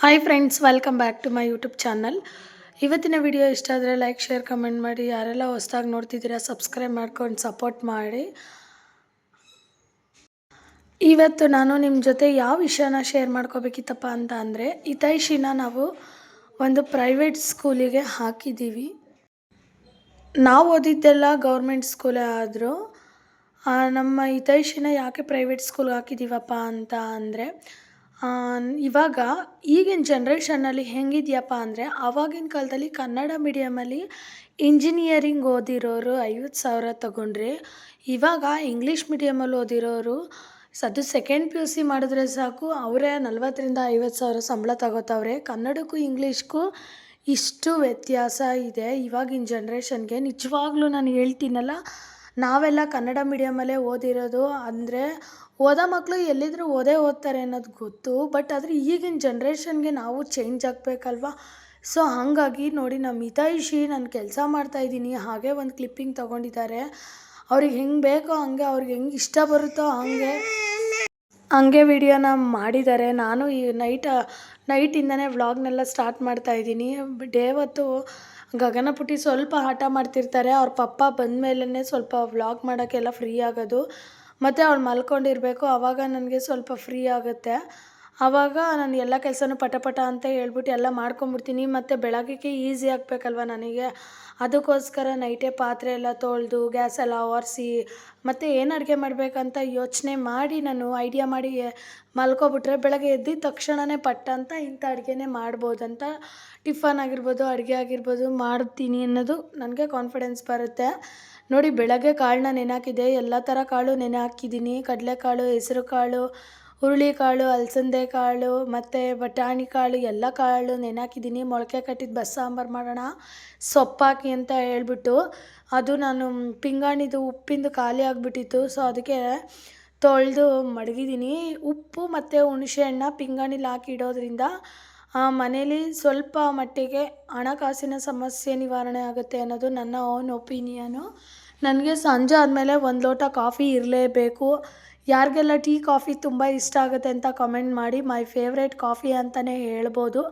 Hi friends welcome back to my YouTube channel ಇವತ್ತಿನ video ಇಷ್ಟ ಆದರೆ ಲೈಕ್ ಶೇರ್ ಕಮೆಂಟ್ ಮಾಡಿ. ಯಾರೆಲ್ಲ ಹೊಸ್ದಾಗಿ ನೋಡ್ತಿದ್ದೀರಾ ಸಬ್ಸ್ಕ್ರೈಬ್ ಮಾಡ್ಕೊಂಡು ಸಪೋರ್ಟ್ ಮಾಡಿ. ಇವತ್ತು ನಾನು ನಿಮ್ಮ ಜೊತೆ ಯಾವ ವಿಷಯನ ಶೇರ್ ಮಾಡ್ಕೋಬೇಕಿತ್ತಪ್ಪ ಅಂತ ಅಂದರೆ, ಹಿತೈಷಿನ ನಾವು ಒಂದು ಪ್ರೈವೇಟ್ ಸ್ಕೂಲಿಗೆ ಹಾಕಿದ್ದೀವಿ. ನಾವು ಓದಿದ್ದೆಲ್ಲ ಗೌರ್ಮೆಂಟ್ ಸ್ಕೂಲೇ ಆದರೂ ನಮ್ಮ ಹಿತೈಷಿನ ಯಾಕೆ ಪ್ರೈವೇಟ್ ಸ್ಕೂಲ್ಗೆ ಹಾಕಿದ್ದೀವಪ್ಪ ಅಂತ ಅಂದರೆ ಇವಾಗ ಈಗಿನ ಜನ್ರೇಷನ್ನಲ್ಲಿ ಹೆಂಗಿದೆಯಪ್ಪ ಅಂದರೆ ಆವಾಗಿನ ಕಾಲದಲ್ಲಿ ಕನ್ನಡ ಮೀಡಿಯಮಲ್ಲಿ ಇಂಜಿನಿಯರಿಂಗ್ ಓದಿರೋರು ಐವತ್ತು ಸಾವಿರ ತಗೊಂಡ್ರೆ, ಇವಾಗ ಇಂಗ್ಲೀಷ್ ಮೀಡಿಯಮಲ್ಲಿ ಓದಿರೋರು ಅದು ಸೆಕೆಂಡ್ ಪಿ ಯು ಸಿ ಮಾಡಿದ್ರೆ ಸಾಕು, ಅವರೇ ನಲ್ವತ್ತರಿಂದ ಐವತ್ತು ಸಾವಿರ ಸಂಬಳ ತಗೋತಾವ್ರೆ. ಕನ್ನಡಕ್ಕೂ ಇಂಗ್ಲೀಷ್ಗೂ ಇಷ್ಟು ವ್ಯತ್ಯಾಸ ಇದೆ ಇವಾಗಿನ ಜನ್ರೇಷನ್ಗೆ ನಿಜವಾಗ್ಲೂ ನಾನು ಹೇಳ್ತೀನಲ್ಲ, ನಾವೆಲ್ಲ ಕನ್ನಡ ಮೀಡಿಯಮಲ್ಲೇ ಓದಿರೋದು ಅಂದರೆ ಓದೋ ಮಕ್ಕಳು ಎಲ್ಲಿದ್ರು ಓದೇ ಓದ್ತಾರೆ ಅನ್ನೋದು ಗೊತ್ತು, ಬಟ್ ಆದರೆ ಈಗಿನ ಜನ್ರೇಷನ್ಗೆ ನಾವು ಚೇಂಜ್ ಆಗಬೇಕಲ್ವಾ? ಸೊ ಹಾಗಾಗಿ ನೋಡಿ ನಮ್ಮ ಹಿತೈಷಿ ನಾನು ಕೆಲಸ ಮಾಡ್ತಾಯಿದ್ದೀನಿ ಹಾಗೆ ಒಂದು ಕ್ಲಿಪ್ಪಿಂಗ್ ತೊಗೊಂಡಿದ್ದಾರೆ. ಅವ್ರಿಗೆ ಹೆಂಗೆ ಬೇಕೋ ಹಂಗೆ, ಅವ್ರಿಗೆ ಹೆಂಗೆ ಇಷ್ಟ ಬರುತ್ತೋ ಹಂಗೆ ಹಂಗೆ ವಿಡಿಯೋನ ಮಾಡಿದ್ದಾರೆ. ನಾನು ಈ ನೈಟ್ ನೈಟಿಂದನೇ ವ್ಲಾಗ್ನೆಲ್ಲ ಸ್ಟಾರ್ಟ್ ಮಾಡ್ತಾಯಿದ್ದೀನಿ ಡೇ ಹೊತ್ತು ಗಗನಪುಟಿ ಸ್ವಲ್ಪ ಹಠ ಮಾಡ್ತಿರ್ತಾರೆ. ಅವ್ರ ಪಪ್ಪ ಬಂದ ಮೇಲೇ ಸ್ವಲ್ಪ ವ್ಲಾಗ್ ಮಾಡೋಕ್ಕೆಲ್ಲ ಫ್ರೀ ಆಗೋದು. ಮತ್ತು ಅವ್ಳು ಮಲ್ಕೊಂಡಿರಬೇಕು ಆವಾಗ ನನಗೆ ಸ್ವಲ್ಪ ಫ್ರೀ ಆಗುತ್ತೆ. ಆವಾಗ ನಾನು ಎಲ್ಲ ಕೆಲಸನೂ ಪಟ ಪಟ ಅಂತ ಹೇಳ್ಬಿಟ್ಟು ಎಲ್ಲ ಮಾಡ್ಕೊಂಬಿಡ್ತೀನಿ, ಮತ್ತು ಬೆಳಗ್ಗೆಗೆ ಈಸಿ ಆಗಬೇಕಲ್ವ ನನಗೆ. ಅದಕ್ಕೋಸ್ಕರ ನೈಟೇ ಪಾತ್ರೆ ಎಲ್ಲ ತೊಳೆದು ಗ್ಯಾಸ್ ಎಲ್ಲ ಒರೆಸಿ, ಮತ್ತು ಏನು ಅಡುಗೆ ಮಾಡಬೇಕಂತ ಯೋಚನೆ ಮಾಡಿ ನಾನು ಐಡಿಯಾ ಮಾಡಿ ಮಲ್ಕೊಬಿಟ್ರೆ ಬೆಳಗ್ಗೆ ಎದ್ದಿದ ತಕ್ಷಣವೇ ಪಟ್ಟ ಅಂತ ಇಂಥ ಅಡುಗೆನೇ ಮಾಡ್ಬೋದಂತ. ಟಿಫನ್ ಆಗಿರ್ಬೋದು, ಅಡುಗೆ ಆಗಿರ್ಬೋದು ಮಾಡ್ತೀನಿ ಅನ್ನೋದು ನನಗೆ ಕಾನ್ಫಿಡೆನ್ಸ್ ಬರುತ್ತೆ. ನೋಡಿ ಬೆಳಗ್ಗೆ ಕಾಳನ್ನ ನೆನೆ ಎಲ್ಲ ಥರ ಕಾಳು ನೆನೆ ಹಾಕಿದ್ದೀನಿ ಕಡಲೆಕಾಳು ಹೆಸರು ಕಾಳು ಹುರುಳಿಕಾಳು ಅಲಸಂದೆ ಕಾಳು ಮತ್ತು ಬಟಾಣಿ ಕಾಳು ಎಲ್ಲ ಕಾಳು ನೆನೆ ಮೊಳಕೆ ಕಟ್ಟಿದ್ದು ಬಸ್ ಸಾಂಬಾರು ಮಾಡೋಣ. ಸೊಪ್ಪಾಕಿ ಅಂತ ಹೇಳ್ಬಿಟ್ಟು ಅದು ನಾನು ಪಿಂಗಾಣಿದು ಉಪ್ಪಿಂದು ಖಾಲಿ ಆಗಿಬಿಟ್ಟಿತ್ತು. ಸೊ ಅದಕ್ಕೆ ತೊಳೆದು ಮಡಗಿದ್ದೀನಿ ಉಪ್ಪು ಮತ್ತು ಹುಣಸೆ ಹಣ್ಣ ಪಿಂಗಾಣಿಲಿ ಹಾಕಿ ಇಡೋದ್ರಿಂದ ಮನೇಲಿ ಸ್ವಲ್ಪ ಮಟ್ಟಿಗೆ ಹಣಕಾಸಿನ ಸಮಸ್ಯೆ ನಿವಾರಣೆ ಆಗುತ್ತೆ ಅನ್ನೋದು ನನ್ನ ಓನ್ ಒಪಿನಿಯನು ನನಗೆ ಸಂಜೆ ಆದಮೇಲೆ ಒಂದು ಲೋಟ ಕಾಫಿ ಇರಲೇಬೇಕು. ಯಾರಿಗೆಲ್ಲ ಟೀ, ಕಾಫಿ ತುಂಬ ಇಷ್ಟ ಆಗುತ್ತೆ ಅಂತ ಕಮೆಂಟ್ ಮಾಡಿ ಮೈ ಫೇವ್ರೇಟ್ ಕಾಫಿ ಅಂತಲೇ ಹೇಳ್ಬೋದು.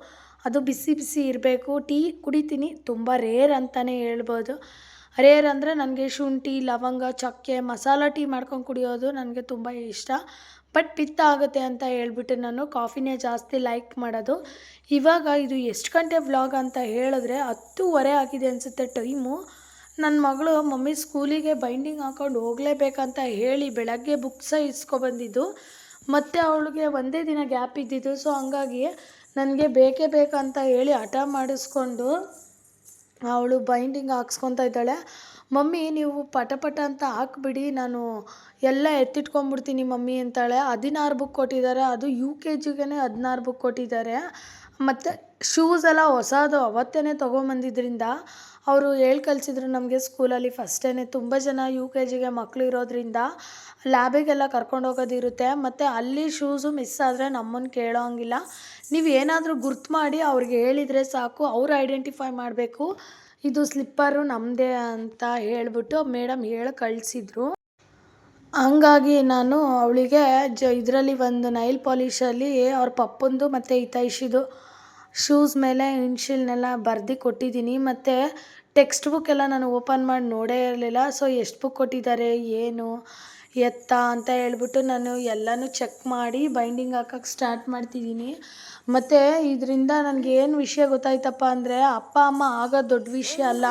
ಅದು ಬಿಸಿ ಬಿಸಿ ಇರಬೇಕು. ಟೀ ಕುಡಿತೀನಿ, ತುಂಬ ರೇರ್ ಅಂತಲೇ ಹೇಳ್ಬೋದು. ರೇರ್ ಅಂದರೆ ನನಗೆ ಶುಂಠಿ, ಲವಂಗ, ಚಕ್ಕೆ, ಮಸಾಲ ಟೀ ಮಾಡ್ಕೊಂಡು ಕುಡಿಯೋದು ನನಗೆ ತುಂಬ ಇಷ್ಟ. ಬಟ್ ಪಿತ್ತ ಆಗುತ್ತೆ ಅಂತ ಹೇಳ್ಬಿಟ್ಟು ನಾನು ಕಾಫಿನೇ ಜಾಸ್ತಿ ಲೈಕ್ ಮಾಡೋದು. ಇವಾಗ ಇದು ಎಷ್ಟು ಗಂಟೆ ವ್ಲಾಗ್ ಅಂತ ಹೇಳಿದ್ರೆ ಹತ್ತೂವರೆ ಆಗಿದೆ ಅನಿಸುತ್ತೆ ಟೈಮು. ನನ್ನ ಮಗಳು ಮಮ್ಮಿ ಸ್ಕೂಲಿಗೆ ಬೈಂಡಿಂಗ್ ಹಾಕೊಂಡು ಹೋಗಲೇಬೇಕಂತ ಹೇಳಿ ಬೆಳಗ್ಗೆ ಬುಕ್ಸ ಇಸ್ಕೊಬಂದಿದ್ದು ಮತ್ತು ಅವಳಿಗೆ ಒಂದೇ ದಿನ ಗ್ಯಾಪ್ ಇದ್ದಿದ್ದು. ಸೊ ಹಂಗಾಗಿ ನನಗೆ ಬೇಕೇ ಬೇಕಂತ ಹೇಳಿ ಹಠ ಮಾಡಿಸ್ಕೊಂಡು ಅವಳು ಬೈಂಡಿಂಗ್ ಹಾಕ್ಸ್ಕೊತಾ ಇದ್ದಾಳೆ. ಮಮ್ಮಿ, ನೀವು ಪಟ ಪಟ ಅಂತ ಹಾಕ್ಬಿಡಿ. ನಾನು ಎಲ್ಲ ಎತ್ತಿಟ್ಕೊಂಡ್ಬಿಡ್ತೀನಿ ಮಮ್ಮಿ ಅಂತಾಳೆ. ಹದಿನಾರು ಬುಕ್ ಕೊಟ್ಟಿದ್ದಾರೆ. ಅದು ಯು ಕೆ ಜಿಗೆ ಹದಿನಾರು ಬುಕ್ ಕೊಟ್ಟಿದ್ದಾರೆ. ಮತ್ತು ಶೂಸ್ ಎಲ್ಲ ಹೊಸದು ಅವತ್ತೇ ತೊಗೊಂಬಂದಿದ್ದರಿಂದ ಅವರು ಹೇಳಿ ಕಲಿಸಿದ್ರು ನಮಗೆ ಸ್ಕೂಲಲ್ಲಿ ಫಸ್ಟೇ ತುಂಬ ಜನ ಯು ಕೆ ಜಿಗೆ ಮಕ್ಕಳು ಇರೋದ್ರಿಂದ ಲ್ಯಾಬಿಗೆಲ್ಲ ಕರ್ಕೊಂಡು ಹೋಗೋದಿರುತ್ತೆ. ಮತ್ತು ಅಲ್ಲಿ ಶೂಸು ಮಿಸ್ ಆದರೆ ನಮ್ಮನ್ನು ಕೇಳೋಂಗಿಲ್ಲ. ನೀವು ಏನಾದರೂ ಗುರ್ತು ಮಾಡಿ ಅವ್ರಿಗೆ ಹೇಳಿದರೆ ಸಾಕು, ಅವರು ಐಡೆಂಟಿಫೈ ಮಾಡಬೇಕು. ಇದು ಸ್ಲಿಪ್ಪರು ನಮ್ಮದೇ ಅಂತ ಹೇಳಿಬಿಟ್ಟು ಮೇಡಮ್ ಹೇಳಿ ಕಳಿಸಿದ್ರು. ಹಂಗಾಗಿ ನಾನು ಅವಳಿಗೆ ಜ ಇದರಲ್ಲಿ ಒಂದು ನೈಲ್ ಪಾಲಿಷಲ್ಲಿ ಅವ್ರ ಪಪ್ಪಂದು ಮತ್ತು ಹಿತೈಷಿದು ಶೂಸ್ ಮೇಲೆ ಇನ್ಶಿಲ್ನೆಲ್ಲ ಬರ್ದು ಕೊಟ್ಟಿದ್ದೀನಿ. ಮತ್ತು ಟೆಕ್ಸ್ಟ್ ಬುಕ್ ಎಲ್ಲ ನಾನು ಓಪನ್ ಮಾಡಿ ನೋಡೇ ಇರಲಿಲ್ಲ. ಸೊ ಎಷ್ಟು ಬುಕ್ ಕೊಟ್ಟಿದ್ದಾರೆ, ಏನು, ಎತ್ತ ಅಂತ ಹೇಳ್ಬಿಟ್ಟು ನಾನು ಎಲ್ಲನೂ ಚೆಕ್ ಮಾಡಿ ಬೈಂಡಿಂಗ್ ಹಾಕಕ್ಕೆ ಸ್ಟಾರ್ಟ್ ಮಾಡ್ತಿದ್ದೀನಿ. ಮತ್ತು ಇದರಿಂದ ನನಗೆ ಏನು ವಿಷಯ ಗೊತ್ತಾಯ್ತಪ್ಪ ಅಂದರೆ, ಅಪ್ಪ, ಅಮ್ಮ ಆಗೋ ದೊಡ್ಡ ವಿಷಯ ಅಲ್ಲ.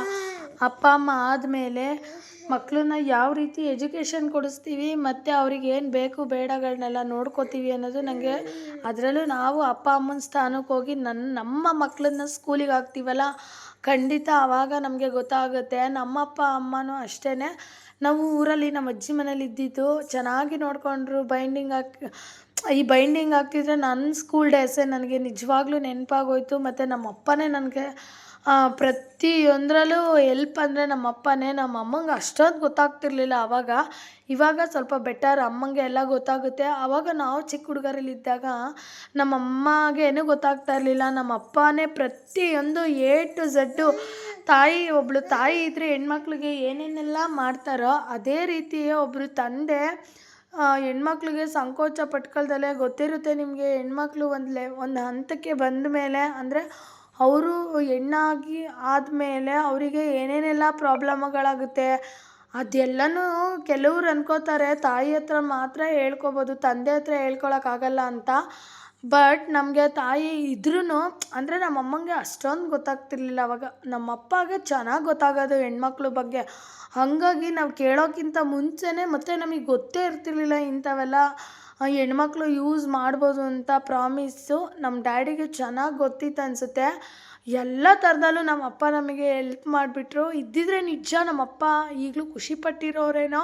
ಅಪ್ಪ, ಅಮ್ಮ ಆದಮೇಲೆ ಮಕ್ಕಳನ್ನ ಯಾವ ರೀತಿ ಎಜುಕೇಷನ್ ಕೊಡಿಸ್ತೀವಿ, ಮತ್ತು ಅವ್ರಿಗೆ ಏನು ಬೇಕು ಬೇಡಗಳನ್ನೆಲ್ಲ ನೋಡ್ಕೋತೀವಿ ಅನ್ನೋದು ನನಗೆ ಅದರಲ್ಲೂ ನಾವು ಅಪ್ಪ ಅಮ್ಮನ ಸ್ಥಾನಕ್ಕೆ ಹೋಗಿ ನನ್ನ ನಮ್ಮ ಮಕ್ಕಳನ್ನ ಸ್ಕೂಲಿಗೆ ಹಾಕ್ತೀವಲ್ಲ, ಖಂಡಿತ ಆವಾಗ ನಮಗೆ ಗೊತ್ತಾಗುತ್ತೆ. ನಮ್ಮಪ್ಪ ಅಮ್ಮನೂ ಅಷ್ಟೇ ನಾವು ಊರಲ್ಲಿ ನಮ್ಮ ಅಜ್ಜಿ ಮನೇಲಿ ಇದ್ದಿದ್ದು ಚೆನ್ನಾಗಿ ನೋಡಿಕೊಂಡ್ರು, ಬೈಂಡಿಂಗ್ ಹಾಕಿ, ಈ ಬೈಂಡಿಂಗ್ ಹಾಕ್ತಿದ್ರೆ ನನ್ನ ಸ್ಕೂಲ್ ಡೇಸೇ ನನಗೆ ನಿಜವಾಗ್ಲೂ ನೆನಪಾಗೋಯ್ತು, ಮತ್ತು ನಮ್ಮ ಅಪ್ಪನೇ ನನಗೆ ಪ್ರತಿಯೊಂದರಲ್ಲೂ ಎಲ್ಪ್ ಅಂದರೆ ನಮ್ಮ ಅಪ್ಪನೇ ನಮ್ಮ ಅಮ್ಮಂಗೆ ಅಷ್ಟೊಂದು ಗೊತ್ತಾಗ್ತಿರ್ಲಿಲ್ಲ ಆವಾಗ ಇವಾಗ ಸ್ವಲ್ಪ ಬೆಟರ್ ಅಮ್ಮಂಗೆ ಎಲ್ಲ ಗೊತ್ತಾಗುತ್ತೆ. ಆವಾಗ ನಾವು ಚಿಕ್ಕ ಹುಡುಗರಲ್ಲಿದ್ದಾಗ ನಮ್ಮ ಅಮ್ಮಗೆ ಏನೂ ಗೊತ್ತಾಗ್ತಾ ಇರಲಿಲ್ಲ. ನಮ್ಮ ಅಪ್ಪನೇ ಪ್ರತಿಯೊಂದು ಎ ಟು ಝಡ್ಡು ತಾಯಿ ಒಬ್ಬಳು ತಾಯಿ ಇದ್ದರೆ ಹೆಣ್ಮಕ್ಳಿಗೆ ಏನೇನೆಲ್ಲ ಮಾಡ್ತಾರೋ ಅದೇ ರೀತಿಯೇ ಒಬ್ಬರು ತಂದೆ ಹೆಣ್ಮಕ್ಳಿಗೆ ಸಂಕೋಚ ಪಟ್ಕೊಳ್ದಲ್ಲೇ ಗೊತ್ತಿರುತ್ತೆ ನಿಮಗೆ. ಹೆಣ್ಮಕ್ಳು ಒಂದು ಲೆ ಒಂದು ಹಂತಕ್ಕೆ ಬಂದ ಮೇಲೆ ಅಂದರೆ ಅವರು ಹೆಣ್ಣಾಗಿ ಆದಮೇಲೆ ಅವರಿಗೆ ಏನೇನೆಲ್ಲ ಪ್ರಾಬ್ಲಮ್ಗಳಾಗುತ್ತೆ, ಅದೆಲ್ಲನೂ ಕೆಲವ್ರು ಅನ್ಕೋತಾರೆ. ತಾಯಿ ಹತ್ರ ಮಾತ್ರ ಹೇಳ್ಕೊಬೋದು, ತಂದೆ ಹತ್ರ ಹೇಳ್ಕೊಳಕ್ಕಾಗಲ್ಲ ಅಂತ. ಬಟ್ ನಮಗೆ ತಾಯಿ ಇದ್ರೂ ಅಂದರೆ ನಮ್ಮ ಅಮ್ಮಂಗೆ ಅಷ್ಟೊಂದು ಗೊತ್ತಾಗ್ತಿರ್ಲಿಲ್ಲ ಅವಾಗ. ನಮ್ಮ ಅಪ್ಪಗೆ ಚೆನ್ನಾಗಿ ಗೊತ್ತಾಗೋದು ಹೆಣ್ಮಕ್ಳ ಬಗ್ಗೆ. ಹಾಗಾಗಿ ನಾವು ಕೇಳೋಕ್ಕಿಂತ ಮುಂಚೆನೇ ಮತ್ತು ನಮಗೆ ಗೊತ್ತೇ ಇರ್ತಿರ್ಲಿಲ್ಲ ಇಂಥವೆಲ್ಲ. ಹೆಣ್ಮಕ್ಳು ಯೂಸ್ ಮಾಡ್ಬೋದು ಅಂತ ಪ್ರಾಮಿಸ್ಸು ನಮ್ಮ ಡ್ಯಾಡಿಗೆ ಚೆನ್ನಾಗಿ ಗೊತ್ತಿತ್ತು ಅನಿಸುತ್ತೆ. ಎಲ್ಲ ಥರದಲ್ಲೂ ನಮ್ಮ ಅಪ್ಪ ನಮಗೆ ಎಲ್ಪ್ ಮಾಡಿಬಿಟ್ರು. ಇದ್ದಿದ್ರೆ ನಿಜ ನಮ್ಮ ಅಪ್ಪ ಈಗಲೂ ಖುಷಿ ಪಟ್ಟಿರೋರೇನೋ.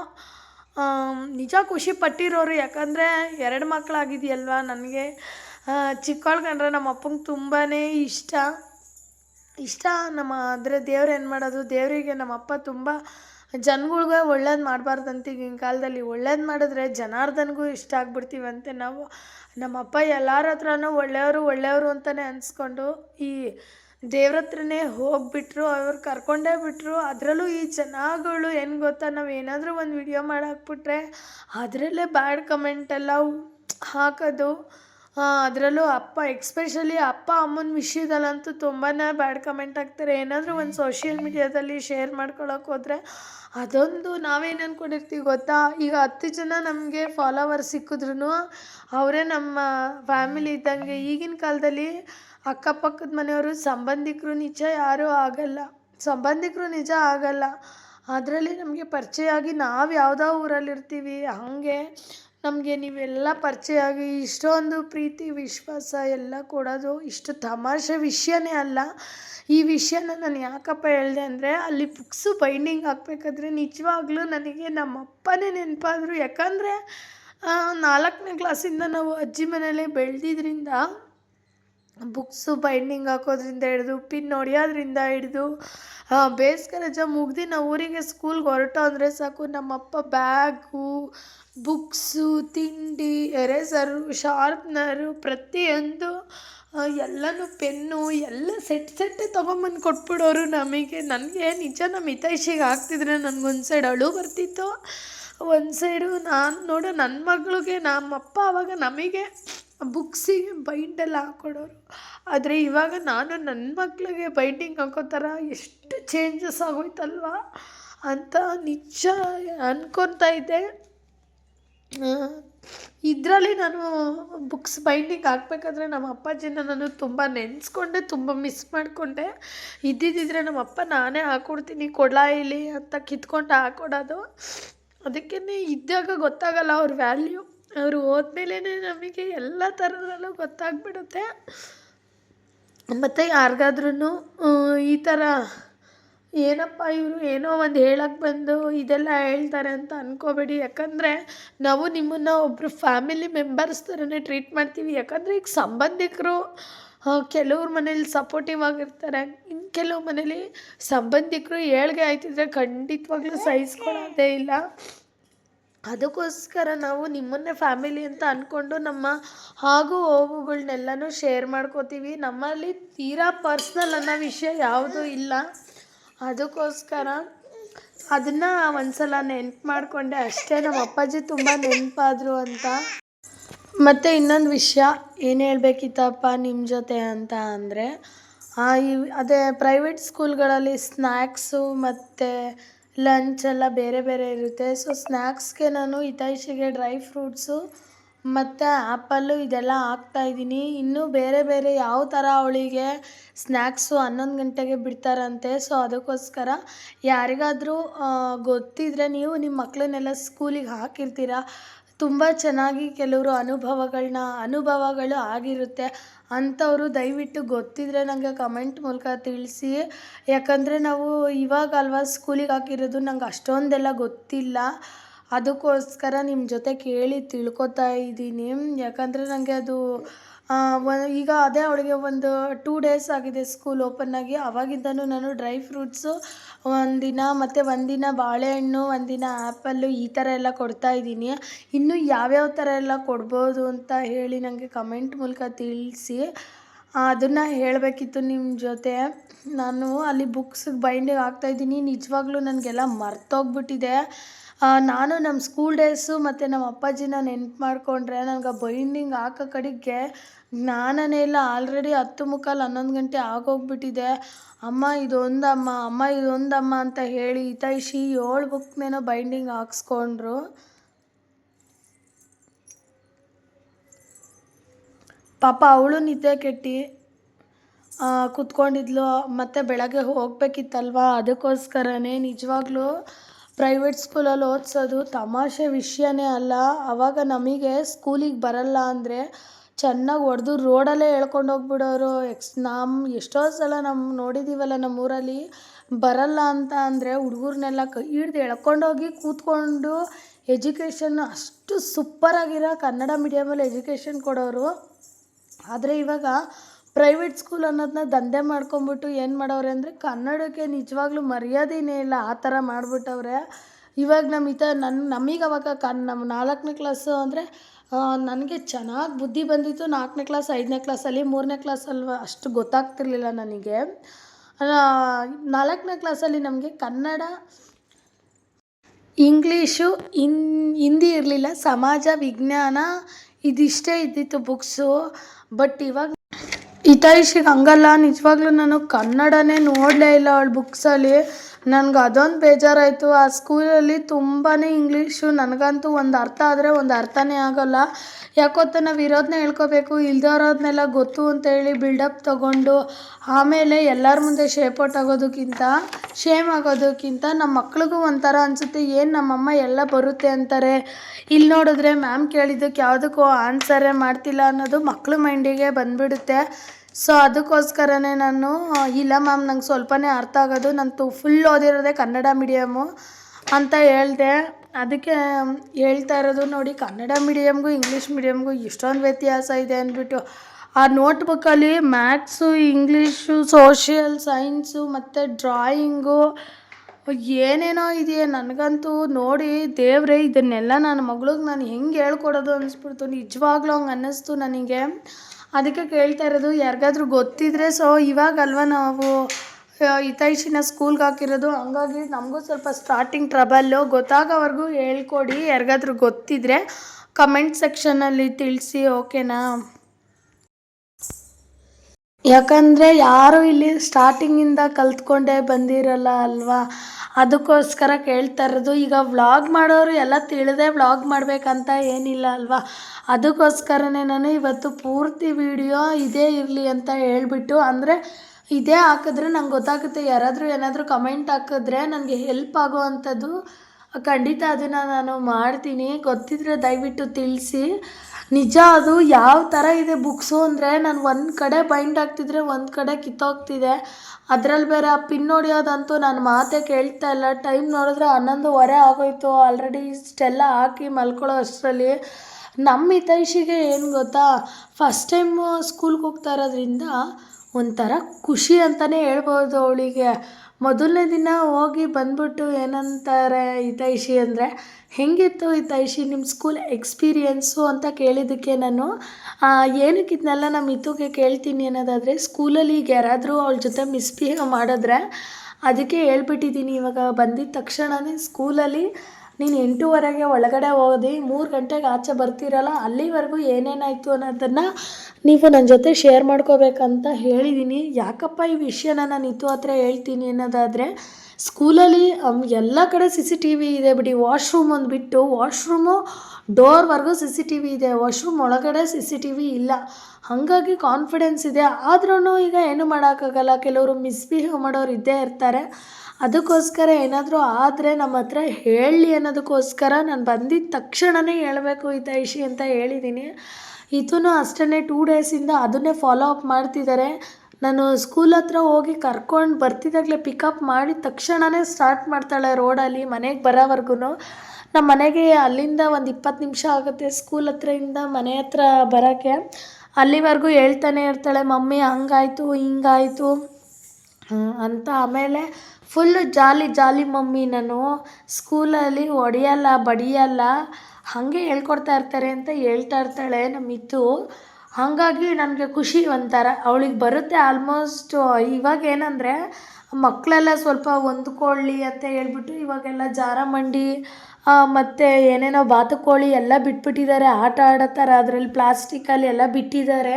ನಿಜ ಖುಷಿ ಪಟ್ಟಿರೋರು. ಯಾಕಂದರೆ ಎರಡು ಮಕ್ಕಳಾಗಿದೆಯಲ್ವಾ ನನಗೆ. ಚಿಕ್ಕವಳು ಕಂಡ್ರೆ ನಮ್ಮ ಅಪ್ಪಂಗೆ ತುಂಬಾ ಇಷ್ಟ. ಇಷ್ಟ. ನಮ್ಮ ಅಂದರೆ ದೇವ್ರು ಏನು ಮಾಡೋದು? ದೇವರಿಗೆ ನಮ್ಮ ಅಪ್ಪ ತುಂಬ ಜನಗಳ್ಗೆ ಒಳ್ಳೇದು ಮಾಡಬಾರ್ದಂತ ಈಗಿನ ಕಾಲದಲ್ಲಿ. ಒಳ್ಳೇದು ಮಾಡಿದ್ರೆ ಜನಾರ್ದನ್ಗೂ ಇಷ್ಟ ಆಗ್ಬಿಡ್ತೀವಂತೆ ನಾವು. ನಮ್ಮ ಅಪ್ಪ ಎಲ್ಲರ ಹತ್ರನೂ ಒಳ್ಳೆಯವರು ಒಳ್ಳೆಯವರು ಅಂತಲೇ ಅನ್ಸ್ಕೊಂಡು ಈ ದೇವ್ರ ಹತ್ರನೇ ಹೋಗಿಬಿಟ್ರು, ಅವ್ರು ಕರ್ಕೊಂಡೇ ಬಿಟ್ಟರು ಅದರಲ್ಲೂ ಈ ಜನಗಳು ಏನು ಗೊತ್ತಾ, ನಾವು ಏನಾದರೂ ಒಂದು ವಿಡಿಯೋ ಮಾಡಾಕ್ಬಿಟ್ರೆ ಅದರಲ್ಲೇ ಬ್ಯಾಡ್ ಕಮೆಂಟೆಲ್ಲ ಹಾಕೋದು. ಅದರಲ್ಲೂ ಅಪ್ಪ ಎಕ್ಸ್ಪೆಷಲಿ ಅಪ್ಪ ಅಮ್ಮನ ವಿಷಯದಲ್ಲಂತೂ ತುಂಬಾ ಬ್ಯಾಡ್ ಕಮೆಂಟ್ ಆಗ್ತಾರೆ ಏನಾದರೂ ಒಂದು ಸೋಷಿಯಲ್ ಮೀಡ್ಯಾದಲ್ಲಿ ಶೇರ್ ಮಾಡ್ಕೊಳಕ್ಕೆ ಹೋದರೆ ಅದೊಂದು ನಾವೇನು ಅಂದ್ಕೊಂಡಿರ್ತೀವಿ ಗೊತ್ತಾ? ಈಗ ಹತ್ತು ಜನ ನಮಗೆ ಫಾಲೋವರ್ ಸಿಕ್ಕಿದ್ರೂ ಅವರೇ ನಮ್ಮ ಫ್ಯಾಮಿಲಿ ಇದ್ದಂಗೆ ಈಗಿನ ಕಾಲದಲ್ಲಿ ಅಕ್ಕಪಕ್ಕದ ಮನೆಯವರು ಸಂಬಂಧಿಕರು ನಿಜ ಯಾರೂ ಆಗಲ್ಲ. ಸಂಬಂಧಿಕರು ನಿಜ ಆಗಲ್ಲ. ಅದರಲ್ಲಿ ನಮಗೆ ಪರಿಚಯ ಆಗಿ ನಾವು ಯಾವುದೋ ಊರಲ್ಲಿರ್ತೀವಿ. ಹಾಗೆ ನಮಗೆ ನೀವೆಲ್ಲ ಪರಿಚಯ ಆಗಿ ಇಷ್ಟೊಂದು ಪ್ರೀತಿ, ವಿಶ್ವಾಸ ಎಲ್ಲ ಕೊಡೋದು ಇಷ್ಟು ತಮಾಷೆ ವಿಷಯನೇ ಅಲ್ಲ. ಈ ವಿಷಯನ ನಾನು ಯಾಕಪ್ಪ ಹೇಳಿದೆ ಅಂದರೆ ಅಲ್ಲಿ ಬುಕ್ಸು ಬೈಂಡಿಂಗ್ ಹಾಕ್ಬೇಕಾದ್ರೆ ನಿಜವಾಗ್ಲೂ ನನಗೆ ನಮ್ಮ ಅಪ್ಪನೇ ನೆನಪಾದರು. ಯಾಕಂದರೆ ನಾಲ್ಕನೇ ಕ್ಲಾಸಿಂದ ನಾವು ಅಜ್ಜಿ ಮನೇಲೇ ಬೆಳೆದಿದ್ರಿಂದ ಬುಕ್ಸು ಬೈಂಡಿಂಗ್ ಹಾಕೋದ್ರಿಂದ ಹಿಡ್ದು ಪಿನ್ ಹೊಡಿಯೋದ್ರಿಂದ ಹಿಡಿದು ಬೇಸಿಗೆ ರಜೆ ಮುಗ್ದು ನಾವು ಊರಿಗೆ ಸ್ಕೂಲ್ಗೆ ಹೊರಟು ಅಂದರೆ ಸಾಕು. ನಮ್ಮಪ್ಪ ಬ್ಯಾಗು, ಬುಕ್ಸು, ತಿಂಡಿ, ಎರೇಸರು, ಶಾರ್ಪ್ನರು ಪ್ರತಿಯೊಂದು ಎಲ್ಲನೂ ಪೆನ್ನು, ಎಲ್ಲ ಸೆಟ್ ಸೆಟ್ಟೇ ತೊಗೊಂಬಂದು ಕೊಟ್ಬಿಡೋರು ನಮಗೆ. ನನಗೆ ನಿಜ ನಮ್ಮ ಹಿತೈಷಿಗೆ ಆಗ್ತಿದ್ರೆ ನನಗೊಂದು ಸೈಡ್ ಅಳು ಬರ್ತಿತ್ತು. ಒಂದು ಸೈಡು ನಾನು ನೋಡು ನನ್ನ ಮಗಳಿಗೆ, ನಮ್ಮಪ್ಪ ಆವಾಗ ನಮಗೆ ಬುಕ್ಸಿಗೆ ಬೈಂಡೆಲ್ಲ ಹಾಕ್ಕೊಡೋರು ಆದರೆ ಇವಾಗ ನಾನು ನನ್ನ ಮಕ್ಕಳಿಗೆ ಬೈಂಡಿಂಗ್ ಹಾಕೋ ಥರ ಎಷ್ಟು ಚೇಂಜಸ್ ಆಗೋಯ್ತಲ್ವ? ಅಂತ ನಿಜ ಅನ್ಕೊತಾ ಇದ್ದೆ. ಇದರಲ್ಲಿ ನಾನು ಬುಕ್ಸ್ ಬೈಂಡಿಂಗ್ ಹಾಕ್ಬೇಕಾದ್ರೆ ನಮ್ಮ ಅಪ್ಪಾಜಿನ ನಾನು ತುಂಬ ನೆನೆಸ್ಕೊಂಡೆ, ತುಂಬ ಮಿಸ್ ಮಾಡಿಕೊಂಡೆ. ಇದ್ದಿದ್ದಿದ್ರೆ ನಮ್ಮ ಅಪ್ಪ, ನಾನೇ ಹಾಕ್ಕೊಡ್ತೀನಿ ಕೊಡಲಾ ಇಲ್ಲಿ? ಅಂತ ಕಿತ್ಕೊಂಡು ಹಾಕ್ಕೊಡೋದು ಅದಕ್ಕೇ ಇದ್ದಾಗ ಗೊತ್ತಾಗಲ್ಲ ಅವ್ರ ವ್ಯಾಲ್ಯೂ ಅವರು ಹೋದ್ಮೇಲೇ ನಮಗೆ ಎಲ್ಲ ಥರದಲ್ಲೂ ಗೊತ್ತಾಗ್ಬಿಡುತ್ತೆ. ಮತ್ತು ಯಾರಿಗಾದ್ರೂ ಈ ಥರ ಏನಪ್ಪ ಇವರು ಏನೋ ಒಂದು ಹೇಳಕ್ಕೆ ಬಂದು ಇದೆಲ್ಲ ಹೇಳ್ತಾರೆ ಅಂತ ಅಂದ್ಕೋಬೇಡಿ ಯಾಕಂದರೆ ನಾವು ನಿಮ್ಮನ್ನು ಒಬ್ಬರು ಫ್ಯಾಮಿಲಿ ಮೆಂಬರ್ಸ್ ಥರನೇ ಟ್ರೀಟ್ ಮಾಡ್ತೀವಿ. ಯಾಕಂದರೆ ಈಗ ಸಂಬಂಧಿಕರು ಕೆಲವ್ರ ಮನೇಲಿ ಸಪೋರ್ಟಿವ್ ಆಗಿರ್ತಾರೆ. ಇನ್ನು ಕೆಲವು ಮನೇಲಿ ಸಂಬಂಧಿಕರು ಏಳ್ಗೆ ಆಯ್ತಿದ್ರೆ ಖಂಡಿತವಾಗ್ಲೂ ಸಹಿಸ್ಕೊಳ್ಳೋದೇ ಇಲ್ಲ. ಅದಕ್ಕೋಸ್ಕರ ನಾವು ನಿಮ್ಮನ್ನೇ ಫ್ಯಾಮಿಲಿ ಅಂತ ಅಂದ್ಕೊಂಡು ನಮ್ಮ ಹಾಗೂ ಹೋಗುಗಳ್ನೆಲ್ಲನೂ ಶೇರ್ ಮಾಡ್ಕೋತೀವಿ. ನಮ್ಮಲ್ಲಿ ತೀರಾ ಪರ್ಸ್ನಲ್ ಅನ್ನೋ ವಿಷಯ ಯಾವುದೂ ಇಲ್ಲ. ಅದಕ್ಕೋಸ್ಕರ ಅದನ್ನು ಒಂದು ಸಲ ನೆನ್ಪು ಮಾಡಿಕೊಂಡೆ. ಅಷ್ಟೇ ನಮ್ಮ ಅಪ್ಪಾಜಿ ತುಂಬ ನೆನಪಾದರು ಅಂತ. ಮತ್ತು ಇನ್ನೊಂದು ವಿಷಯ ಏನು ಹೇಳಬೇಕಿತ್ತಪ್ಪ ನಿಮ್ಮ ಜೊತೆ ಅಂತ ಅಂದರೆ ಅದೇ ಪ್ರೈವೇಟ್ ಸ್ಕೂಲ್ಗಳಲ್ಲಿ ಸ್ನ್ಯಾಕ್ಸು ಮತ್ತು ಲಂಚ್ ಎಲ್ಲ ಬೇರೆ ಬೇರೆ ಇರುತ್ತೆ. ಸೊ ಸ್ನ್ಯಾಕ್ಸ್ಗೆ ನಾನು ಹಿತೈಷಿಗೆ ಡ್ರೈ ಫ್ರೂಟ್ಸು ಮತ್ತು ಆ್ಯಪಲ್ಲು ಇದೆಲ್ಲ ಹಾಕ್ತಾಯಿದ್ದೀನಿ ಇನ್ನೂ ಬೇರೆ ಬೇರೆ ಯಾವ ಥರ ಅವಳಿಗೆ ಸ್ನ್ಯಾಕ್ಸು ಹನ್ನೊಂದು ಗಂಟೆಗೆ ಬಿಡ್ತಾರಂತೆ ಸೊ ಅದಕ್ಕೋಸ್ಕರ ಯಾರಿಗಾದರೂ ಗೊತ್ತಿದ್ದರೆ ನೀವು ನಿಮ್ಮ ಮಕ್ಕಳನ್ನೆಲ್ಲ ಸ್ಕೂಲಿಗೆ ಹಾಕಿರ್ತೀರ? ತುಂಬ ಚೆನ್ನಾಗಿ ಕೆಲವರು ಅನುಭವಗಳನ್ನ ಅನುಭವಗಳು ಆಗಿರುತ್ತೆ. ಅಂಥವರು ದಯವಿಟ್ಟು ಗೊತ್ತಿದ್ದರೆ ನನಗೆ ಕಮೆಂಟ್ ಮೂಲಕ ತಿಳಿಸಿ. ಯಾಕಂದರೆ ನಾವು ಇವಾಗ ಅಲ್ವಾ ಸ್ಕೂಲಿಗೆ ಹಾಕಿರೋದು ನಂಗೆ ಅಷ್ಟೊಂದೆಲ್ಲ ಗೊತ್ತಿಲ್ಲ. ಅದಕ್ಕೋಸ್ಕರ ನಿಮ್ಮ ಜೊತೆ ಕೇಳಿ ತಿಳ್ಕೊತಾ ಇದ್ದೀನಿ. ಯಾಕಂದರೆ ನನಗೆ ಅದು ಈಗ ಅದೇ ಅವಳಿಗೆ ಒಂದು ಟೂ ಡೇಸ್ ಆಗಿದೆ ಸ್ಕೂಲ್ ಓಪನ್ ಆಗಿ. ಅವಾಗಿಂದ ನಾನು ಡ್ರೈ ಫ್ರೂಟ್ಸು ಒಂದಿನ ಮತ್ತು ಒಂದಿನ ಬಾಳೆಹಣ್ಣು, ಒಂದಿನ ಆ್ಯಪಲ್ಲು ಈ ಥರ ಎಲ್ಲ ಕೊಡ್ತಾ ಇದ್ದೀನಿ. ಇನ್ನೂ ಯಾವ್ಯಾವ ಥರ ಎಲ್ಲ ಕೊಡ್ಬೋದು ಅಂತ ಹೇಳಿ ನನಗೆ ಕಮೆಂಟ್ ಮೂಲಕ ತಿಳಿಸಿ. ಅದನ್ನು ಹೇಳಬೇಕಿತ್ತು ನಿಮ್ಮ ಜೊತೆ. ನಾನು ಅಲ್ಲಿ ಬುಕ್ಸಿಗೆ ಬೈಂಡಿಂಗ್ ಆಗ್ತಾಯಿದ್ದೀನಿ ನಿಜವಾಗ್ಲೂ ನನಗೆಲ್ಲ ಮರ್ತೋಗ್ಬಿಟ್ಟಿದೆ. ನಾನು ನಮ್ಮ ಸ್ಕೂಲ್ ಡೇಸು ಮತ್ತು ನಮ್ಮ ಅಪ್ಪಾಜಿನ ನೆನ್ಪು ಮಾಡಿಕೊಂಡ್ರೆ ನನಗೆ ಬೈಂಡಿಂಗ್ ಹಾಕೋ ಕಡೆಗೆ ಜ್ಞಾನನೇ ಇಲ್ಲ ಆಲ್ರೆಡಿ ಹತ್ತು ಮುಕ್ಕಾಲು ಹನ್ನೊಂದು ಗಂಟೆ ಆಗೋಗ್ಬಿಟ್ಟಿದೆ. ಅಮ್ಮ ಇದೊಂದಮ್ಮ ಅಮ್ಮ ಇದೊಂದಮ್ಮ ಅಂತ ಹೇಳಿ ಹಿತೈಷಿ ಏಳು ಬುಕ್ನೇನೋ ಬೈಂಡಿಂಗ್ ಹಾಕ್ಸ್ಕೊಂಡ್ರು. ಪಾಪ ಅವಳು ನಿದ್ದೆ ಕೆಟ್ಟಿ ಕೂತ್ಕೊಂಡಿದ್ಲು. ಮತ್ತು ಬೆಳಗ್ಗೆ ಹೋಗ್ಬೇಕಿತ್ತಲ್ವಾ? ಅದಕ್ಕೋಸ್ಕರನೇ ನಿಜವಾಗ್ಲೂ ಪ್ರೈವೇಟ್ ಸ್ಕೂಲಲ್ಲಿ ಓದಿಸೋದು ತಮಾಷೆ ವಿಷಯನೇ ಅಲ್ಲ. ಅವಾಗ ನಮಗೆ ಸ್ಕೂಲಿಗೆ ಬರಲ್ಲ ಅಂದರೆ ಚೆನ್ನಾಗಿ ಹೊಡೆದು ರೋಡಲ್ಲೇ ಎಳ್ಕೊಂಡು ಹೋಗ್ಬಿಡೋರು. ಎಕ್ಸ್ ನಮ್ಮ ಎಷ್ಟೋ ಸಲ ನಮ್ಮ ನೋಡಿದ್ದೀವಲ್ಲ ನಮ್ಮೂರಲ್ಲಿ, ಬರಲ್ಲ ಅಂತ ಅಂದರೆ ಹುಡುಗರನ್ನೆಲ್ಲ ಕೈ, ಹಿಡ್ದು ಎಳ್ಕೊಂಡೋಗಿ ಕೂತ್ಕೊಂಡು ಎಜುಕೇಷನ್ ಅಷ್ಟು ಸೂಪರಾಗಿರೋ ಕನ್ನಡ ಮೀಡಿಯಮಲ್ಲಿ ಎಜುಕೇಷನ್ ಕೊಡೋರು. ಆದರೆ ಇವಾಗ ಪ್ರೈವೇಟ್ ಸ್ಕೂಲ್ ಅನ್ನೋದನ್ನ ದಂಧೆ ಮಾಡ್ಕೊಂಬಿಟ್ಟು ಏನು ಮಾಡವ್ರೆ ಅಂದರೆ ಕನ್ನಡಕ್ಕೆ ನಿಜವಾಗ್ಲೂ ಮರ್ಯಾದೆನೇ ಇಲ್ಲ, ಆ ಥರ ಮಾಡಿಬಿಟ್ಟವ್ರೆ. ಇವಾಗ ನಮ್ಮ ಈತ ನನ್ನ ನಮಗೆ ಅವಾಗ ಕನ್ ನಮ್ಮ ನಾಲ್ಕನೇ ಕ್ಲಾಸು ಅಂದರೆ ನನಗೆ ಚೆನ್ನಾಗಿ ಬುದ್ಧಿ ಬಂದಿತ್ತು. ನಾಲ್ಕನೇ ಕ್ಲಾಸ್ ಐದನೇ ಕ್ಲಾಸಲ್ಲಿ ಮೂರನೇ ಕ್ಲಾಸಲ್ಲಿ ಅಷ್ಟು ಗೊತ್ತಾಗ್ತಿರ್ಲಿಲ್ಲ ನನಗೆ. ನಾಲ್ಕನೇ ಕ್ಲಾಸಲ್ಲಿ ನಮಗೆ ಕನ್ನಡ, ಇಂಗ್ಲೀಷು, ಇನ್, ಹಿಂದಿ ಇರಲಿಲ್ಲ, ಸಮಾಜ, ವಿಜ್ಞಾನ ಇದಿಷ್ಟೇ ಇದ್ದಿತ್ತು ಬುಕ್ಸು ಬಟ್ ಇವಾಗ ಹಿತೈಷಿಗೆ ಹಂಗಲ್ಲ ನಿಜವಾಗ್ಲೂ ನಾನು ಕನ್ನಡನೇ ನೋಡಲೇ ಇಲ್ಲ ಅವಳ ಬುಕ್ಸಲ್ಲಿ ನನ್ಗೆ ಅದೊಂದು ಬೇಜಾರಾಯಿತು. ಆ ಸ್ಕೂಲಲ್ಲಿ ತುಂಬಾ ಇಂಗ್ಲೀಷು. ನನಗಂತೂ ಒಂದು ಅರ್ಥ ಆದರೆ ಒಂದು ಅರ್ಥನೇ ಆಗೋಲ್ಲ. ಯಾಕೊತ್ತ ನಾವು ಇರೋದನ್ನ ಹೇಳ್ಕೊಬೇಕು ಇಲ್ದಿರೋದನ್ನೆಲ್ಲ ಗೊತ್ತು ಅಂತೇಳಿ ಬಿಲ್ಡಪ್ ತೊಗೊಂಡು ಆಮೇಲೆ ಎಲ್ಲರ ಮುಂದೆ ಶೇಪೌಟ್ ಆಗೋದಕ್ಕಿಂತ ಶೇಮ್ ಆಗೋದಕ್ಕಿಂತ ನಮ್ಮ ಮಕ್ಳಿಗೂ ಒಂಥರ ಅನಿಸುತ್ತೆ, ಏನು ನಮ್ಮಮ್ಮ ಎಲ್ಲ ಬರುತ್ತೆ ಅಂತಾರೆ. ಇಲ್ಲಿ ನೋಡಿದ್ರೆ ಮ್ಯಾಮ್ ಕೇಳಿದ್ದಕ್ಕೆ ಯಾವುದಕ್ಕೂ ಆನ್ಸರೇ ಮಾಡ್ತಿಲ್ಲ ಅನ್ನೋದು ಮಕ್ಳ ಮೈಂಡಿಗೆ ಬಂದುಬಿಡುತ್ತೆ. ಸೊ ಅದಕ್ಕೋಸ್ಕರನೇ ನಾನು ಇಲ್ಲ ಮ್ಯಾಮ್, ನಂಗೆ ಸ್ವಲ್ಪನೇ ಅರ್ಥ ಆಗೋದು. ನಂತು ಫುಲ್ ಓದಿರೋದೇ ಕನ್ನಡ ಮೀಡಿಯಮ್ಮು ಅಂತ ಹೇಳಿದೆ. ಅದಕ್ಕೆ ಹೇಳ್ತಾ ಇರೋದು ನೋಡಿ, ಕನ್ನಡ ಮೀಡಿಯಮ್ಗೂ ಇಂಗ್ಲೀಷ್ ಮೀಡಿಯಮ್ಗೂ ಇಷ್ಟೊಂದು ವ್ಯತ್ಯಾಸ ಇದೆ ಅಂದ್ಬಿಟ್ಟು, ಆ ನೋಟ್ ಬುಕ್ಕಲ್ಲಿ ಮ್ಯಾಥ್ಸು ಇಂಗ್ಲೀಷು ಸೋಷಿಯಲ್ ಸೈನ್ಸು ಮತ್ತು ಡ್ರಾಯಿಂಗು ಏನೇನೋ ಇದೆಯಾ. ನನಗಂತೂ ನೋಡಿ, ದೇವರೇ, ಇದನ್ನೆಲ್ಲ ನನ್ನ ಮಗಳಿಗೆ ನಾನು ಹೆಂಗೆ ಹೇಳ್ಕೊಡೋದು ಅನಿಸ್ಬಿಡ್ತು. ನಿಜವಾಗ್ಲೂ ಹಂಗೆ ಅನ್ನಿಸ್ತು ನನಗೆ. ಅದಕ್ಕೆ ಕೇಳ್ತಾ ಇರೋದು, ಯಾರಿಗಾದ್ರೂ ಗೊತ್ತಿದ್ರೆ ಸೊ, ಇವಾಗಲ್ವ ನಾವು ಹಿತೈಷಿನ ಸ್ಕೂಲ್ಗೆ ಹಾಕಿರೋದು. ಹಂಗಾಗಿ ನಮಗೂ ಸ್ವಲ್ಪ ಸ್ಟಾರ್ಟಿಂಗ್ ಟ್ರಬಲ್ಲು ಗೊತ್ತಾಗೋವರೆಗೂ ಹೇಳ್ಕೊಡಿ, ಯಾರಿಗಾದ್ರೂ ಗೊತ್ತಿದ್ದರೆ ಕಮೆಂಟ್ ಸೆಕ್ಷನಲ್ಲಿ ತಿಳಿಸಿ ಓಕೆನಾ ಯಾಕಂದರೆ ಯಾರು ಇಲ್ಲಿ ಸ್ಟಾರ್ಟಿಂಗಿಂದ ಕಲ್ತ್ಕೊಂಡೇ ಬಂದಿರಲ್ಲ ಅಲ್ವಾ? ಅದಕ್ಕೋಸ್ಕರ ಕೇಳ್ತಾ ಇರೋದು, ಈಗ ವ್ಲಾಗ್ ಮಾಡೋರು ಎಲ್ಲ ತಿಳಿದೇ ವ್ಲಾಗ್ ಮಾಡಬೇಕಂತ ಏನಿಲ್ಲ ಅಲ್ವಾ? ಅದಕ್ಕೋಸ್ಕರನೇ ನಾನು ಇವತ್ತು ಪೂರ್ತಿ ವಿಡಿಯೋ ಇದೇ ಇರಲಿ ಅಂತ ಹೇಳಿಬಿಟ್ಟು, ಅಂದರೆ ಇದೇ ಹಾಕಿದ್ರೆ ನಂಗೆ ಗೊತ್ತಾಗುತ್ತೆ, ಯಾರಾದರೂ ಏನಾದರೂ ಕಮೆಂಟ್ ಹಾಕಿದ್ರೆ ನನಗೆ ಹೆಲ್ಪ್ ಆಗೋವಂಥದ್ದು ಖಂಡಿತ ಅದನ್ನು ನಾನು ಮಾಡ್ತೀನಿ. ಗೊತ್ತಿದ್ರೆ ದಯವಿಟ್ಟು ತಿಳಿಸಿ. ನಿಜ ಅದು ಯಾವ ಥರ ಇದೆ ಬುಕ್ಸು ಅಂದರೆ ನಾನು ಒಂದು ಕಡೆ ಬೈಂಡ್ ಆಗ್ತಿದ್ರೆ ಒಂದು ಕಡೆ ಕಿತ್ತೋಗ್ತಿದೆ. ಅದ್ರಲ್ಲಿ ಬೇರೆ ಆ ಪಿನ್ ಹೊಡಿಯೋದಂತೂ ನಾನು ಮಾತೇ ಕೇಳ್ತಾ ಇಲ್ಲ. ಟೈಮ್ ನೋಡಿದ್ರೆ ಹನ್ನೊಂದುವರೆ ಆಗೋಯ್ತು. ಆಲ್ರೆಡಿ ಇಷ್ಟೆಲ್ಲ ಹಾಕಿ ಮಲ್ಕೊಳ್ಳೋ ಅಷ್ಟರಲ್ಲಿ ನಮ್ಮ ಹಿತೈಷಿಗೆ ಏನು ಗೊತ್ತಾ? ಫಸ್ಟ್ ಟೈಮು ಸ್ಕೂಲ್ಗೆ ಹೋಗ್ತಾ ಇರೋದ್ರಿಂದ ಒಂಥರ ಖುಷಿ ಅಂತಲೇ ಹೇಳ್ಬೋದು ಅವಳಿಗೆ. ಮೊದಲನೇ ದಿನ ಹೋಗಿ ಬಂದ್ಬಿಟ್ಟು ಏನಂತಾರೆ ಹಿತೈಷಿ ಅಂದರೆ, ಹೆಂಗಿತ್ತು ಹಿತೈಷಿ ನಿಮ್ಮ ಸ್ಕೂಲ್ ಎಕ್ಸ್ಪೀರಿಯೆನ್ಸು ಅಂತ ಕೇಳಿದ್ದಕ್ಕೆ ನಾನು? ಏನಕ್ಕೆ ಇದನ್ನೆಲ್ಲ ನಮ್ಮ ಹಿತುಗೆ ಕೇಳ್ತೀನಿ ಅನ್ನೋದಾದರೆ ಸ್ಕೂಲಲ್ಲಿ ಈಗ ಯಾರಾದರೂ ಅವಳ ಜೊತೆ ಮಿಸ್ಬಿಹೇವ್ ಮಾಡಿದ್ರೆ, ಅದಕ್ಕೆ ಹೇಳ್ಬಿಟ್ಟಿದ್ದೀನಿ ಇವಾಗ ಬಂದಿದ್ದ ತಕ್ಷಣವೇ ಸ್ಕೂಲಲ್ಲಿ ನೀನು ಎಂಟೂವರೆಗೆ ಒಳಗಡೆ ಹೋದಿ, ಮೂರು ಗಂಟೆಗೆ ಆಚೆ ಬರ್ತೀರಲ್ಲ, ಅಲ್ಲಿವರೆಗೂ ಏನೇನಾಯಿತು ಅನ್ನೋದನ್ನು ನೀವು ನನ್ನ ಜೊತೆ ಶೇರ್ ಮಾಡ್ಕೋಬೇಕಂತ ಹೇಳಿದ್ದೀನಿ ಯಾಕಪ್ಪ ಈ ವಿಷಯನ ನಾನು ಇತ್ತು ಹತ್ರ ಹೇಳ್ತೀನಿ ಅನ್ನೋದಾದರೆ, ಸ್ಕೂಲಲ್ಲಿ ಎಲ್ಲ ಕಡೆ ಸಿ ಸಿ ಟಿ ವಿ ಇದೆ ಬಿಡಿ. ವಾಶ್ರೂಮ್ ಒಂದು ಬಿಟ್ಟು ವಾಶ್ರೂಮು ಡೋರ್ವರೆಗೂ ಸಿ ಸಿ ಟಿ ವಿ ಇದೆ. ವಾಶ್ರೂಮ್ ಒಳಗಡೆ ಸಿ ಸಿ ಟಿ ವಿ ಇಲ್ಲ. ಹಾಗಾಗಿ ಕಾನ್ಫಿಡೆನ್ಸ್ ಇದೆ. ಆದ್ರೂ ಈಗ ಏನು ಮಾಡೋಕ್ಕಾಗಲ್ಲ. ಕೆಲವರು ಮಿಸ್ಬಿಹೇವ್ ಮಾಡೋರು ಇದ್ದೇ ಇರ್ತಾರೆ. ಅದಕ್ಕೋಸ್ಕರ ಏನಾದರೂ ಆದರೆ ನಮ್ಮ ಹತ್ರ ಹೇಳಲಿ ಅನ್ನೋದಕ್ಕೋಸ್ಕರ ನಾನು ಬಂದಿದ್ದ ತಕ್ಷಣವೇ ಹೇಳಬೇಕು ಹಿತೈಷಿ ಅಂತ ಹೇಳಿದ್ದೀನಿ ಇದೂ ಅಷ್ಟೇ ಟೂ ಡೇಸಿಂದ ಅದನ್ನೇ ಫಾಲೋ ಅಪ್ ಮಾಡ್ತಿದ್ದಾರೆ ನಾನು ಸ್ಕೂಲ್ ಹತ್ರ ಹೋಗಿ ಕರ್ಕೊಂಡು ಬರ್ತಿದ್ದಾಗಲೇ ಪಿಕಪ್ ಮಾಡಿದ ತಕ್ಷಣವೇ ಸ್ಟಾರ್ಟ್ ಮಾಡ್ತಾಳೆ ರೋಡಲ್ಲಿ ಮನೆಗೆ ಬರೋವರೆಗೂ ನಮ್ಮ ಮನೆಗೆ ಅಲ್ಲಿಂದ ಒಂದು ಇಪ್ಪತ್ತು ನಿಮಿಷ ಆಗುತ್ತೆ ಸ್ಕೂಲ್ ಹತ್ರದಿಂದ ಮನೆ ಹತ್ರ ಬರೋಕ್ಕೆ. ಅಲ್ಲಿವರೆಗೂ ಹೇಳ್ತಾನೆ ಇರ್ತಾಳೆ, ಮಮ್ಮಿ ಹಂಗಾಯಿತು, ಹಿಂಗಾಯಿತು. ಅಂತ ಆಮೇಲೆ ಫುಲ್ಲು ಜಾಲಿ ಜಾಲಿ ಮಮ್ಮಿ ನಾನು. ಸ್ಕೂಲಲ್ಲಿ ಹೊಡೆಯಲ್ಲ, ಬಡಿಯಲ್ಲ. ಹಾಗೆ ಹೇಳ್ಕೊಡ್ತಾ ಇರ್ತಾರೆ ಅಂತ ಹೇಳ್ತಾ ಇರ್ತಾಳೆ ನಮ್ಮ ಮಿತು ಹಾಗಾಗಿ ನನಗೆ ಖುಷಿ ಒಂಥರ. ಅವಳಿಗೆ ಬರುತ್ತೆ ಆಲ್ಮೋಸ್ಟ್ ಇವಾಗ ಏನಂದರೆ ಮಕ್ಕಳೆಲ್ಲ ಸ್ವಲ್ಪ ಹೊಂದ್ಕೊಳ್ಳಿ ಅಂತ ಹೇಳ್ಬಿಟ್ಟು ಇವಾಗೆಲ್ಲ ಜಾರಮಂಡಿ ಮತ್ತು ಏನೇನೋ ಬಾತುಕೋಳಿ ಎಲ್ಲ ಬಿಟ್ಬಿಟ್ಟಿದ್ದಾರೆ. ಆಟ ಆಡೋ ಥರ ಅದರಲ್ಲಿ ಪ್ಲಾಸ್ಟಿಕಲ್ಲಿ ಎಲ್ಲ ಬಿಟ್ಟಿದ್ದಾರೆ.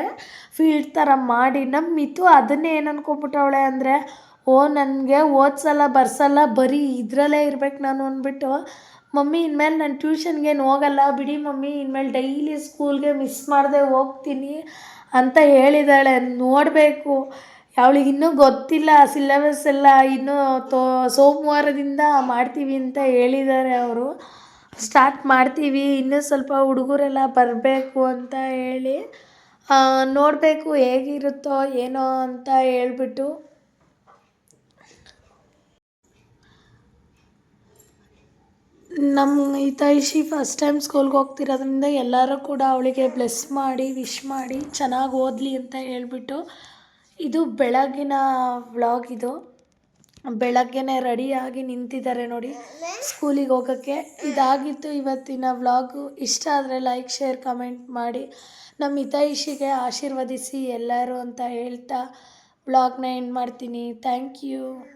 ಫೀಲ್ಡ್ ಥರ ಮಾಡಿ ನಮ್ಮ ಮಿತು ಅದನ್ನೇ ಏನು ಅಂದ್ಕೊಬಿಟ್ಟವಳೆ ಅಂದರೆ ಓ, ನನಗೆ ಓದ್ಸಲ್ಲ, ಬರ್ಸಲ್ಲ, ಬರೀ ಇದರಲ್ಲೇ ಇರ್ಬೇಕು ನಾನು ಅಂದ್ಬಿಟ್ಟು. ಮಮ್ಮಿ, ಇನ್ಮೇಲೆ ನಾನು ಟ್ಯೂಷನ್ಗೇನು ಹೋಗಲ್ಲ, ಬಿಡಿ ಮಮ್ಮಿ, ಇನ್ಮೇಲೆ ಡೈಲಿ ಸ್ಕೂಲ್ಗೆ ಮಿಸ್ ಮಾಡದೆ ಹೋಗ್ತೀನಿ ಅಂತ ಹೇಳಿದಾಳೆ. ನೋಡಬೇಕು. ಅವಳಿಗೆ ಇನ್ನೂ ಗೊತ್ತಿಲ್ಲ ಸಿಲೆಬಸ್ ಎಲ್ಲ ಇನ್ನೂ ತೋ, ಸೋಮವಾರದಿಂದ ಮಾಡ್ತೀವಿ ಅಂತ ಹೇಳಿದ್ದಾರೆ ಅವರು. ಸ್ಟಾರ್ಟ್ ಮಾಡ್ತೀವಿ, ಇನ್ನೂ ಸ್ವಲ್ಪ ಹುಡುಗರೆಲ್ಲ ಬರಬೇಕು ಅಂತ ಹೇಳಿ. ನೋಡಬೇಕು ಹೇಗಿರುತ್ತೋ ಏನೋ ಅಂತ ಹೇಳ್ಬಿಟ್ಟು. ನಮ್ಮ ಹಿತೈಷಿ ಫಸ್ಟ್ ಟೈಮ್ ಸ್ಕೂಲ್ಗೆ ಹೋಗ್ತಿರೋದ್ರಿಂದ ಎಲ್ಲರೂ ಕೂಡ ಅವಳಿಗೆ ಬ್ಲೆಸ್ ಮಾಡಿ ವಿಶ್ ಮಾಡಿ ಚೆನ್ನಾಗಿ ಓದಲಿ ಅಂತ ಹೇಳ್ಬಿಟ್ಟು ಇದು ಬೆಳಗಿನ ವ್ಲಾಗ್ ಇದು. ಬೆಳಗ್ಗೆನೇ ರೆಡಿಯಾಗಿ ನಿಂತಿದ್ದಾರೆ ನೋಡಿ ಸ್ಕೂಲಿಗೆ ಹೋಗೋಕ್ಕೆ. ಇದಾಗಿತ್ತು ಇವತ್ತಿನ ವ್ಲಾಗು ಇಷ್ಟ ಆದರೆ ಲೈಕ್ ಶೇರ್ ಕಮೆಂಟ್ ಮಾಡಿ. ನಮ್ಮ ಹಿತೈಷಿಗೆ ಆಶೀರ್ವದಿಸಿ ಎಲ್ಲರೂ ಅಂತ ಹೇಳ್ತಾ ವ್ಲಾಗ್ನ ಎಂಡ್ ಮಾಡ್ತೀನಿ. Thank you